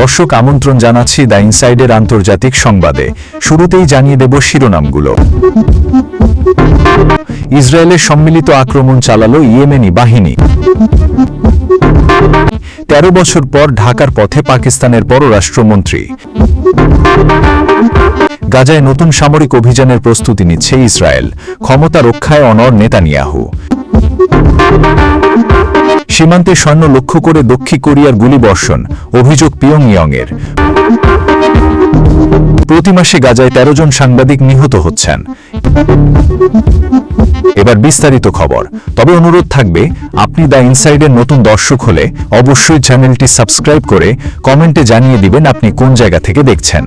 দর্শক আমন্ত্রণ জানাচ্ছি দ্য ইনসাইডের আন্তর্জাতিক সংবাদে। শুরুতেই জানিয়ে দেব শিরোনামগুলো। ইসরায়েলের সম্মিলিত আক্রমণ চালালো ইয়েমেনি বাহিনী। তেরো বছর পর ঢাকার পথে পাকিস্তানের পররাষ্ট্রমন্ত্রী। গাজায় নতুন সামরিক অভিযানের প্রস্তুতি নিচ্ছে ইসরায়েল। ক্ষমতা রক্ষায় অনর নেতানিয়াহু। সীমান্তে সৈন্য লক্ষ্য করে দক্ষিণ কোরিয়ার গুলিবর্ষণ, অভিযোগ পিয়ংইয়ংয়ের। প্রতি মাসে গাজায় তেরো জন সাংবাদিক নিহত হচ্ছেন। এবার বিস্তারিত খবর। তবে অনুরোধ থাকবে, আপনি দ্য ইনসাইডের নতুন দর্শক হলে অবশ্যই চ্যানেলটি সাবস্ক্রাইব করে কমেন্টে জানিয়ে দিবেন আপনি কোন জায়গা থেকে দেখছেন।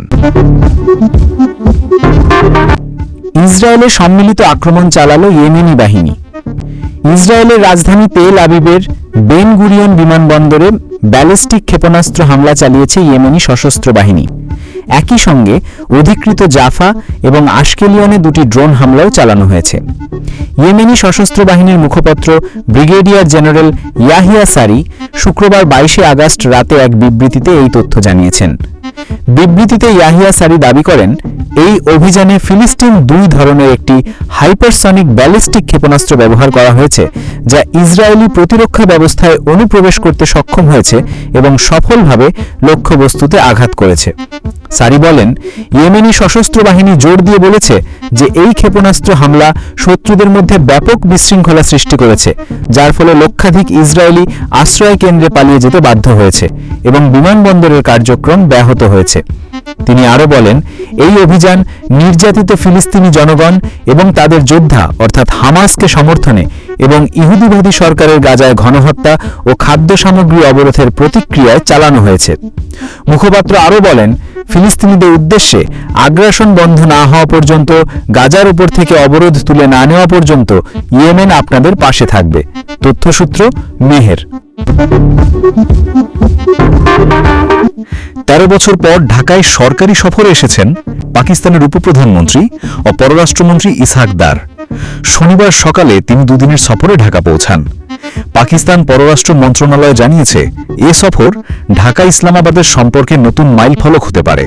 ইসরায়েলে সম্মিলিত আক্রমণ চালালো ইয়েমেনি বাহিনী। ইসরায়েলের রাজধানী তেল আবিবের বেন গুরিয়ন বিমানবন্দরে ব্যালিস্টিক ক্ষেপণাস্ত্র হামলা চালিয়েছে ইয়েমেনি সশস্ত্র বাহিনী। একই সঙ্গে অধিকৃত জাফা এবং আশকেলিয়নে দুটি ড্রোন হামলাও চালানো হয়েছে। ইয়েমেনি সশস্ত্র বাহিনীর মুখপাত্র ব্রিগেডিয়ার জেনারেল ইয়াহিয়া সারি শুক্রবার বাইশে আগস্ট রাতে এক বিবৃতিতে এই তথ্য জানিয়েছেন। বিবৃতিতে ইয়াহিয়া সারি দাবি করেন, এই অভিযানে ফিলিস্তিন দুই ধরনের একটি হাইপারসনিক ব্যালিস্টিক ক্ষেপণাস্ত্র ব্যবহার করা হয়েছে, যা ইসরায়েলি প্রতিরক্ষা ব্যবস্থায় অনুপ্রবেশ করতে সক্ষম হয়েছে এবং সফলভাবে লক্ষ্যবস্তুতে আঘাত করেছে। সারি বলেন, ইয়েমেনি সশস্ত্র বাহিনী জোর দিয়ে বলেছে যে এই ক্ষেপণাস্ত্র হামলা শত্রুদের মধ্যে ব্যাপক বিশৃঙ্খলা সৃষ্টি করেছে, যার ফলে লক্ষাধিক ইসরায়েলি আশ্রয় কেন্দ্রে পালিয়ে যেতে বাধ্য হয়েছে এবং বিমানবন্দরের কার্যক্রম ব্যাহত হয়েছে। তিনি আরও বলেন এই অভিযান নির্যাতিত ফিলিস্তিনি জনগণ এবং তাদের যোদ্ধা অর্থাৎ হামাসকে সমর্থনে এবং ইহুদিবাদী সরকারের গাজায় গণহত্যা ও খাদ্য সামগ্রী অবরোধের প্রতিক্রিয়ায় চালানো হয়েছে। মুখপাত্র আরও বলেন, ফিলিস্তিনিদের উদ্দেশ্যে আগ্রাসন বন্ধ না হওয়া পর্যন্ত, গাজার উপর থেকে অবরোধ তুলে না নেওয়া পর্যন্ত ইয়েমেন আপনাদের পাশে থাকবে। তথ্যসূত্র মেহের। তেরো বছর পর ঢাকায় সরকারি সফরে এসেছেন পাকিস্তানের উপপ্রধানমন্ত্রী ও পররাষ্ট্রমন্ত্রী ইসহাক দার। শনিবার সকালে তিনি দুদিনের সফরে ঢাকা পৌঁছান। পাকিস্তান পররাষ্ট্র মন্ত্রণালয় জানিয়েছে, এ সফর ঢাকা ইসলামাবাদের সম্পর্কে নতুন মাইলফলক হতে পারে।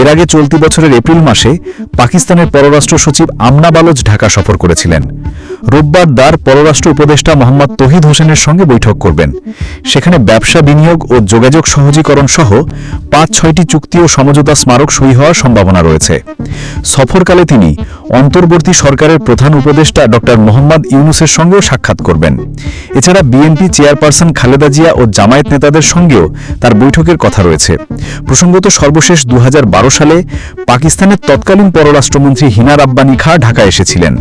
এর আগে চলতি বছরের এপ্রিল মাসে পাকিস্তানের পররাষ্ট্র সচিব আমনা বালোচ ঢাকা সফর করেছিলেন। রোববার দার পররাষ্ট্র উপদেষ্টা মোহাম্মদ তহিদ হোসেনের সঙ্গে বৈঠক করবেন। সেখানে ব্যবসা বিনিয়োগ ও যোগাযোগ সহজীকরণ সহ পাঁচ ছয়টি চুক্তি ও সমঝোতা স্মারক সই হওয়ার সম্ভাবনা রয়েছে। সফরকালে তিনি অন্তর্বর্তী সরকারের প্রধান উপদেষ্টা ড মোহাম্মদ ইউনুসের সঙ্গেও সাক্ষাৎ করবেন। এছাড়া বিএনপি চেয়ারপারসন খালেদা জিয়া ও জামায়াত নেতাদের সঙ্গেও তার বৈঠকের কথা রয়েছে। প্রসঙ্গত সর্বশেষ দু হাজার বারো সালে পাকিস্তানের তৎকালীন পররাষ্ট্রমন্ত্রী হিনা রাব্বানি খা ঢাকা এসেছিলেন।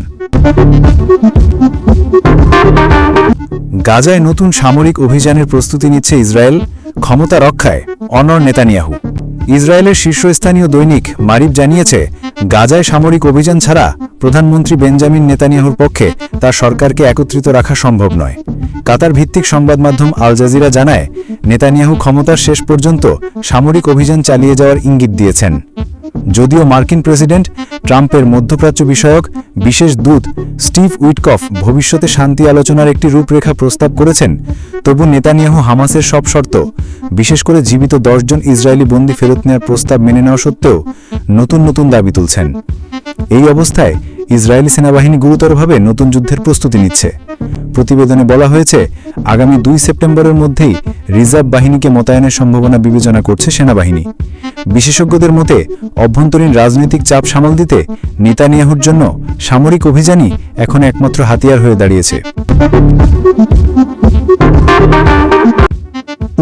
গাজায় নতুন সামরিক অভিযানের প্রস্তুতি নিচ্ছে ইসরায়েল, ক্ষমতা রক্ষায় অনর নেতানিয়াহু। ইসরায়েলের শীর্ষস্থানীয় দৈনিক মারিব জানিয়েছে, গাজায় সামরিক অভিযান ছাড়া প্রধানমন্ত্রী বেঞ্জামিন নেতানিয়াহুর পক্ষে তার সরকারকে একত্রিত রাখা সম্ভব নয়। কাতার ভিত্তিক সংবাদ মাধ্যম আল জাজিরা জানায়, নেতানিয়াহু ক্ষমতার শেষ পর্যন্ত সামরিক অভিযান চালিয়ে যাওয়ার ইঙ্গিত দিয়েছেন। যদিও মার্কিন প্রেসিডেন্ট ট্রাম্পের মধ্যপ্রাচ্য বিষয়ক বিশেষ দূত স্টিভ উইটকফ ভবিষ্যতে শান্তি আলোচনার একটি রূপরেখা প্রস্তাব করেছেন, তবু নেতানিয়াহু হামাসের সব শর্ত, বিশেষ করে জীবিত দশজন ইসরায়েলি বন্দী ফেরত নেওয়ার প্রস্তাব মেনে নেওয়া সত্ত্বেও নতুন নতুন দাবি তুলছেন। এই অবস্থায় ইসরায়েলি সেনাবাহিনী গুরুতরভাবে নতুন যুদ্ধের প্রস্তুতি নিচ্ছে। প্রতিবেদনে বলা হয়েছে, আগামী দুই সেপ্টেম্বরের মধ্যেই রিজার্ভ বাহিনীকে মোতায়েনের সম্ভাবনা বিবেচনা করছে সেনাবাহিনী। বিশেষজ্ঞদের মতে, অভ্যন্তরীণ রাজনৈতিক চাপ সামাল দিতে নেতানিয়াহুর জন্য সামরিক অভিযানই এখন একমাত্র হাতিয়ার হয়ে দাঁড়িয়েছে।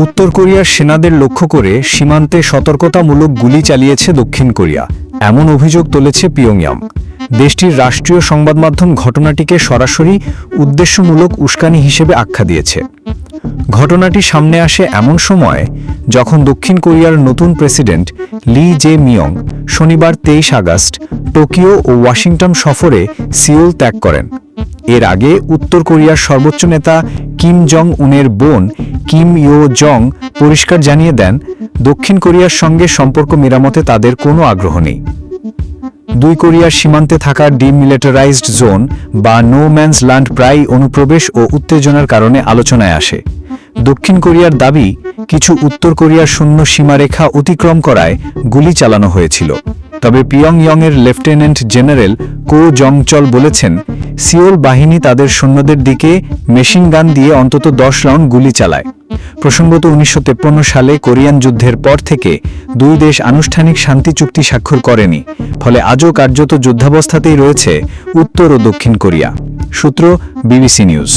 উত্তর কোরিয়ার সেনাদের লক্ষ্য করে সীমান্তে সতর্কতামূলক গুলি চালিয়েছে দক্ষিণ কোরিয়া। এমন অভিযোগ তুলেছে পিয়ংয়াং দেশটির রাষ্ট্রীয় সংবাদ মাধ্যম ঘটনাটিকে সরাসরি উদ্দেশ্যমূলক উস্কানি হিসেবে আখ্যা দিয়েছে। ঘটনাটি সামনে আসে এমন সময় যখন দক্ষিণ কোরিয়ার নতুন প্রেসিডেন্ট লি জে মিয়ং শনিবার তেইশ আগস্ট টোকিও ও ওয়াশিংটন সফরে সিওল ত্যাগ করেন। এর আগে উত্তর কোরিয়ার সর্বোচ্চ নেতা কিম জং উনের বোন কিম ইয়ো জং পরিষ্কার জানিয়ে দেন, দক্ষিণ কোরিয়ার সঙ্গে সম্পর্ক মেরামতে তাদের কোনো আগ্রহ নেই। দুই কোরিয়ার সীমান্তে থাকা ডিমিলিটারাইজড জোন বা নো ম্যানস ল্যান্ড প্রায় অনুপ্রবেশ ও উত্তেজনার কারণে আলোচনায় আসে। দক্ষিণ কোরিয়ার দাবি, কিছু উত্তর কোরিয়ার শূন্য সীমারেখা অতিক্রম করায় গুলি চালানো হয়েছিল। তবে পিয়ংইয়ংয়ের লেফটেন্যান্ট জেনারেল কো জংচল বলেছেন, সিওল বাহিনী তাদের সৈন্যদের দিকে মেশিন গান দিয়ে অন্তত দশ রাউন্ড গুলি চালায়। প্রসঙ্গত উনিশশো সালে কোরিয়ান যুদ্ধের পর থেকে দুই দেশ আনুষ্ঠানিক শান্তি চুক্তি স্বাক্ষর করেনি, ফলে আজও কার্যত যুদ্ধাবস্থাতেই রয়েছে উত্তর ও দক্ষিণ কোরিয়া। সূত্র বিবিসি নিউজ।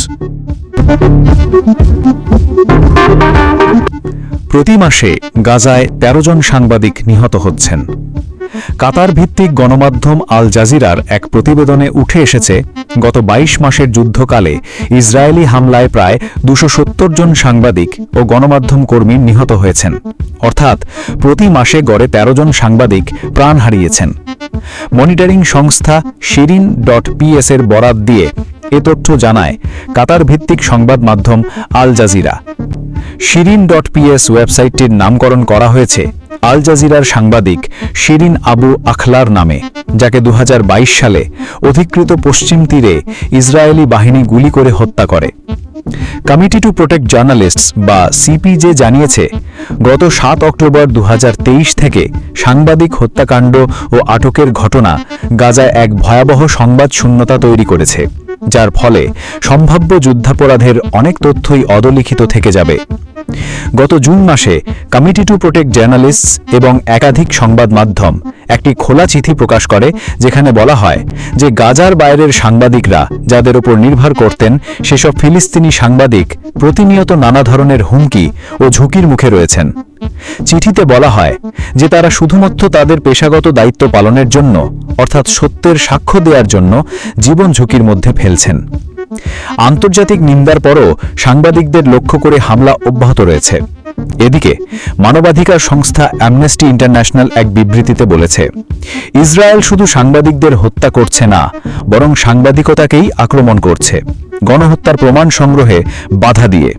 প্রতি মাসে গাজায় ১৩ জন সাংবাদিক নিহত হচ্ছেন। কাতার ভিত্তিক গণমাধ্যম আল জাজিরার এক প্রতিবেদনে উঠে এসেছে, গত ২২ মাসের যুদ্ধকালে ইসরায়েলি হামলায় প্রায় দুশো জন সাংবাদিক ও গণমাধ্যম কর্মী নিহত হয়েছেন। অর্থাৎ প্রতি মাসে গড়ে ১৩ জন সাংবাদিক প্রাণ হারিয়েছেন। মনিটরিং সংস্থা শিরিন ডট পিএস এর বরাত দিয়ে এ তথ্য জানায় কাতার ভিত্তিক সংবাদ মাধ্যম Al Jazeera. Shireen dot PS ওয়েবসাইটটির নামকরণ করা হয়েছে আল জাজিরার সাংবাদিক শিরিন আবু আখলার নামে, যাকে দু হাজার বাইশ সালে অধিকৃত পশ্চিম তীরে ইসরায়েলি বাহিনী গুলি করে হত্যা করে। কমিটি টু প্রোটেক্ট জার্নালিস্টস বা সিপিজে জানিয়েছে, গত সাত অক্টোবর দু হাজার তেইশ থেকে সাংবাদিক হত্যাকাণ্ড ও আটকের ঘটনা গাজায় এক ভয়াবহ সংবাদ শূন্যতা তৈরি করেছে। যার ফলে সম্ভাব্য যুদ্ধাপরাধের অনেক তথ্যই অদলিখিত থেকে যাবে। গত জুন মাসে কমিটি টু প্রোটেক্ট জার্নালিস্টস এবং একাধিক সংবাদ মাধ্যম একটি খোলা চিঠি প্রকাশ করে, যেখানে বলা হয় যে গাজার বাইরের সাংবাদিকরা যাদের উপর নির্ভর করতেন সেসব ফিলিস্তিনি সাংবাদিক প্রতিনিয়ত নানা ধরনের হুমকি ও ঝুঁকির মুখে রয়েছেন। চিঠিতে বলা হয় যে তারা শুধুমাত্র তাদের পেশাগত দায়িত্ব পালনের জন্য, অর্থাৎ সত্যের সাক্ষ্য দেওয়ার জন্য, জীবন ঝুঁকির মধ্যে ফেলছেন। আন্তর্জাতিক নিন্দার পরও সাংবাদিকদের লক্ষ্য করে হামলা অব্যাহত রয়েছে। এদিকে, মানবাধিকার সংস্থা অ্যামনেস্টি ইন্টারন্যাশনাল এক বিবৃতিতে বলেছে, ইসরায়েল শুধু সাংবাদিকদের হত্যা করছে না, বরং সাংবাদিকতাকেই আক্রমণ করছে। গণহত্যার প্রমাণ সংগ্রহে বাধা দিয়ে।